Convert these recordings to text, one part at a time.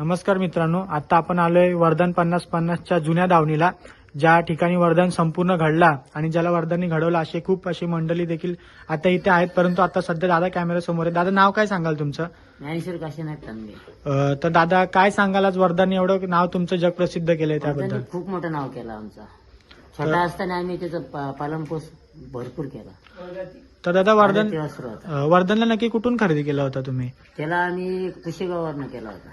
नमस्कार मित्रांनो आता आपण आलोय वर्धन पन्नास पन्नासच्या जुन्या दावणीला ज्या ठिकाणी वर्धन संपूर्ण घडला आणि ज्याला वर्धननी घडवलं असे खूप अशी मंडळी देखील आता इथे आहेत परंतु आता सध्या दादा कॅमेरा समोर आहे दादा नाव काय सांगाल तुमचं? ज्ञानेश्वर काशीनाथ तांबे. अं, तर दादा काय सांगाल आज वर्धन एवढं नाव तुमचं जग प्रसिद्ध केलंय त्याबद्दल? त्यांनी खूप मोठं नाव केलं आमचा. छोटा असताना आम्ही त्याचं पा- पालनपोष भरपूर केला. तर दादा वर्धन तेव्हा सुरुवात अं, वर्धनला नक्की कुठून खरेदी केला होता तुम्ही? त्याला आम्ही कुशेगाववरनं केला होता.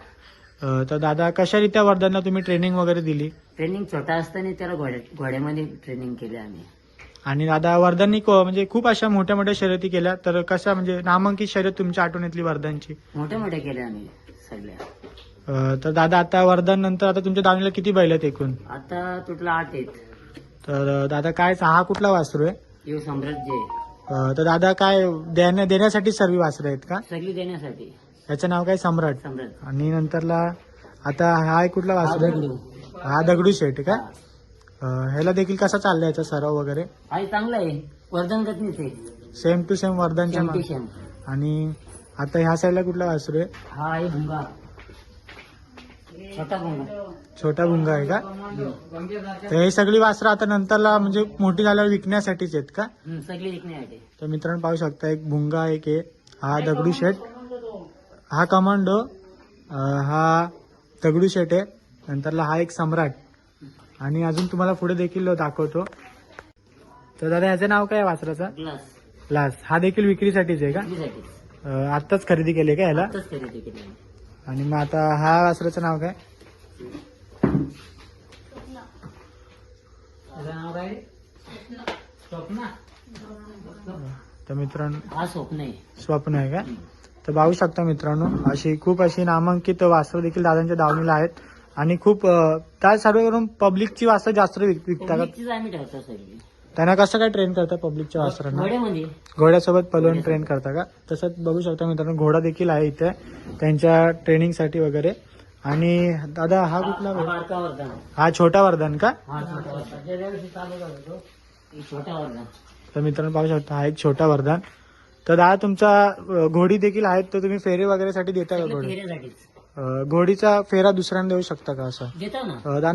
अं, तर दादा कशारित्या वर्धनला तुम्ही ट्रेनिंग वगैरे दिली? ट्रेनिंग छोटा असताना त्याला घोड्या घोड्यामध्ये ट्रेनिंग केली आम्ही. आणि दादा वर्धननी को- म्हणजे खूप अशा मोठ्या मोठ्या शर्यती केल्या. तर कशा म्हणजे नामांकित शर्यत तुमच्या आठवणीतली वर्धनची मोठ्या मोठ्या केल्या आम्ही सगळ्या. अं, तर दादा आता वर्धन नंतर आता तुमच्या दावणीला किती बैल आहेत एकूण? आता तुटला आठ आहेत. तर अं, दादा काय हा कुठला वासरू आहे? येऊ साम्राज्य अं, तर दादा काय देण्या देण्यासाठी सर्व वासरं आहेत का? सगळी देण्यासाठी. याचं नाव काय? सम्राट. सम्राट. आणि नंतरला आता हा एक कुठला वासरू आहे दगडू. हा दगडू शेट का अं, ह्याला देखील कसा चाललाय याचा सराव वगैरे? हा चांगला आहे. वर्धन गतनीच आहे सेम टू सेम वर्धनच्या मा- शेम. आणि आता ह्या साईडला कुठला वासरू आहे? हा आहे भुंगा. छोटा भुंगा. छोटा भुंगा आहे का? तर हे सगळी वासरं आता नंतरला म्हणजे मोठी झाल्यावर विकण्यासाठीच आहेत का? हम्म, सगळी विकण्यासाठी. तर मित्रांनो पाहू शकता एक भुंगा एक आहे हा दगडू शेट हा कमांडो हा दगडू शेट आहे. नंतरला हा एक सम्राट. आणि अजून तुम्हाला पुढे देखील दाखवतो. तर दादा ह्याचं नाव काय आहे वासराचं? ग्लास. लास हा देखील विक्रीसाठीच आहे का? अं, आत्ताच खरेदी केली आहे का आम्ही. आणि मग आता हा वासराचं नाव काय? त्याचं नाव काय? स्वप्न. तर मित्रांनो हा स्वप्न आहे. स्वप्न आहे का? तर पाहू शकता मित्रांनो अशी खूप अशी नामांकित वासरं देखील दादांच्या दावणीला आहेत. आणि खूप त्या सर्व करून पब्लिकची वासरं जास्त विक- विकतात पब्लिकचीच आम्ही ठेवतो सगळी. त्यांना कसं काय ट्रेन करता पब्लिकच्या वासरांना घोड्यामध्ये. घोड्यासोबत पलवून ट्रेन करता का? तसंच बघू शकता मित्रांनो घोडा देखील आहे इथे त्यांच्या ट्रेनिंगसाठी वगैरे. आणि दादा हा कुठला हा? बारका वर्धन हा छोटा वर्धन का? हा छोटा वर्धन हे छोटा वर्धन तर मित्रांनो पाहू शकता हा एक छोटा वरदान. तर दादा तुमचा घोडी देखील आहेत तर तुम्ही फेरे वगैरे साठी देता का घोडी? फेऱ्यासाठीच. घोडीचा फेरा दुसऱ्यांना देऊ शकता का असं? देतो ना. अं, दादा